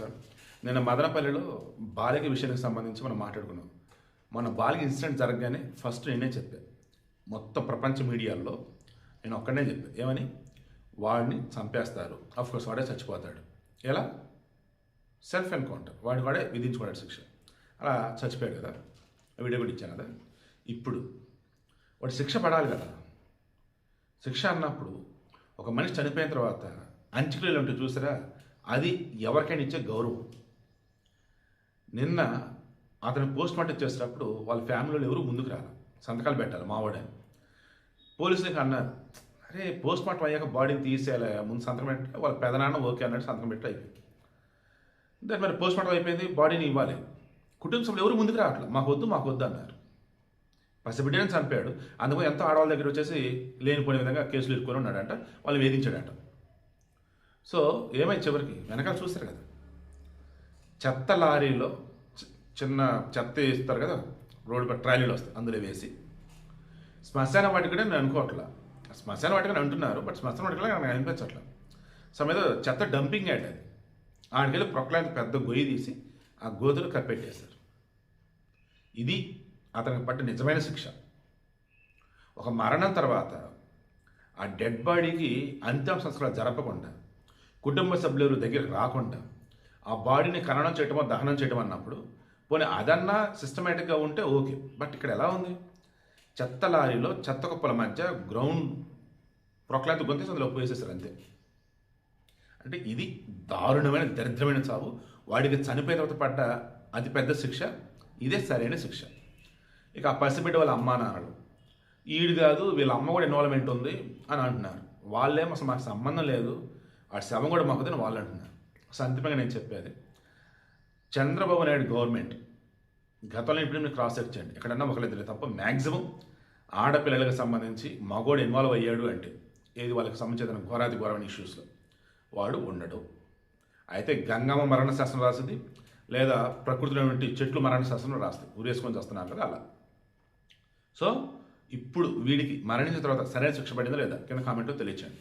Sir. నేను మదనపల్లిలో బాలిక విషయానికి సంబంధించి మనం మాట్లాడుకున్నాం. మన బాలిక ఇన్సిడెంట్ జరగగానే ఫస్ట్ నేనే చెప్పాను మొత్తం ప్రపంచ మీడియాల్లో నేను ఒక్కడనే చెప్పాను ఏమని? వాడిని చంపేస్తారు. కోర్స్ వాడే చచ్చిపోతాడు. ఎలా? సెల్ఫ్ ఎన్కౌంటర్ వాడి వాడే విధించుకున్నాడు శిక్ష. అలా చచ్చిపోయాడు కదా. వీడియో కూడా ఇచ్చాను కదా. ఇప్పుడు వాడు శిక్ష పడాలి కదా. శిక్ష అన్నప్పుడు ఒక మనిషి చనిపోయిన తర్వాత అంత్యక్రియలు ఉంటే చూసారా? అది ఎవరికైనా ఇచ్చే గౌరవం. నిన్న అతను పోస్ట్ మార్టం చేసేటప్పుడు వాళ్ళ ఫ్యామిలీలో ఎవరు ముందుకు రాలి. సంతకాలు పెట్టాలి మావాడే పోలీసులకు అన్నారు అరే పోస్ట్ మార్టం అయ్యాక బాడీని తీసేయాలి. ముందు సంతకం పెట్టే. వాళ్ళ పెదనాన్న ఓకే అన్నట్టు సంతకం పెట్టి అయిపోయింది. దాని మరి పోస్ట్ మార్టం అయిపోయింది బాడీని ఇవ్వాలి. కుటుంబ సభ్యులు ఎవరు ముందుకు రావట్లేదు మాకు వద్దు మాకు వద్దు అన్నారు. పసిబిడ్డని చంపాడు. అందుకు ఎంతో ఆడవాళ్ళ దగ్గర వచ్చేసి లేనిపోయిన విధంగా కేసులు ఇరుక్కొని ఉన్నాడంట. వాళ్ళు వేధించాడంట. సో ఏమై చివరికి? వెనకాల చూస్తారు కదా. చెత్త లారీలో చి- చిన్న చెత్త వేస్తారు కదా. రోడ్డు పై ట్రాలీలు వస్తాయి అందులో వేసి. శ్మశాన వాటికనే నేను అనుకోవట్లా. శ్మశాన వాటికని అంటున్నారు బట్ శ్మశాన వాటికలో నాకు అనిపించట్లా. సో మీద చెత్త డంపింగ్ యాడ్ అది. ఆడికెళ్ళి ప్రొక్లాంత పెద్ద గొయ్యి తీసి ఆ గోతులు కప్పెట్టేశారు. ఇది అతనికి పట్టిన నిజమైన శిక్ష. ఒక మరణం తర్వాత ఆ డెడ్ బాడీకి అంతిమ సంస్కారాలు జరపకుండా కుటుంబ సభ్యులు దగ్గర రాకుండా ఆ బాడీని ఖననం చేయటమో దహనం చేయటం అన్నప్పుడు పోనీ అదన్నా సిస్టమేటిక్గా ఉంటే ఓకే. బట్ ఇక్కడ ఎలా ఉంది? చెత్త లారీలో చెత్త కుప్పల మధ్య గ్రౌండ్ ప్రొక్లాత్ గొంతేసి అందులో పోసేసారు అంతే. అంటే ఇది దారుణమైన దరిద్రమైన చావు వాడికి చనిపోయిన తర్వాత పడ్డ అతిపెద్ద శిక్ష ఇదే సరైన శిక్ష. ఇక ఆ పసిబిడ్డ వాళ్ళ అమ్మ అన్నాడు. ఈడు కాదు వీళ్ళ అమ్మ కూడా ఇన్వాల్వ్మెంట్ ఉంది అని అంటున్నారు. వాళ్ళేమో అసలు మాకు సంబంధం లేదు. ఆ శవం కూడా మాకుదని వాళ్ళు అంటున్నారు. అసలు అంతిమంగా నేను చెప్పేది చంద్రబాబు నాయుడు గవర్నమెంట్ గతంలో ఇప్పుడు మీరు క్రాస్ చెక్ చేయండి. ఎక్కడన్నా ఒకరిద్దరు తప్ప మ్యాక్సిమం ఆడపిల్లలకు సంబంధించి మగోడు ఇన్వాల్వ్ అయ్యాడు అంటే ఏది వాళ్ళకి సంబంధించిన ఘోరాది ఘోరమైన ఇష్యూస్లో వాడు ఉండడు. అయితే గంగమ్మ మరణ శాసనం రాసింది లేదా ప్రకృతిలో చెట్లు మరణ శాసనం రాస్తుంది ఊరేసుకొని చేస్తున్నారు కదా అలా. సో ఇప్పుడు వీడికి మరణించిన తర్వాత సరైన శిక్ష పడిందా లేదా? కింద కామెంట్లో తెలియచేయండి.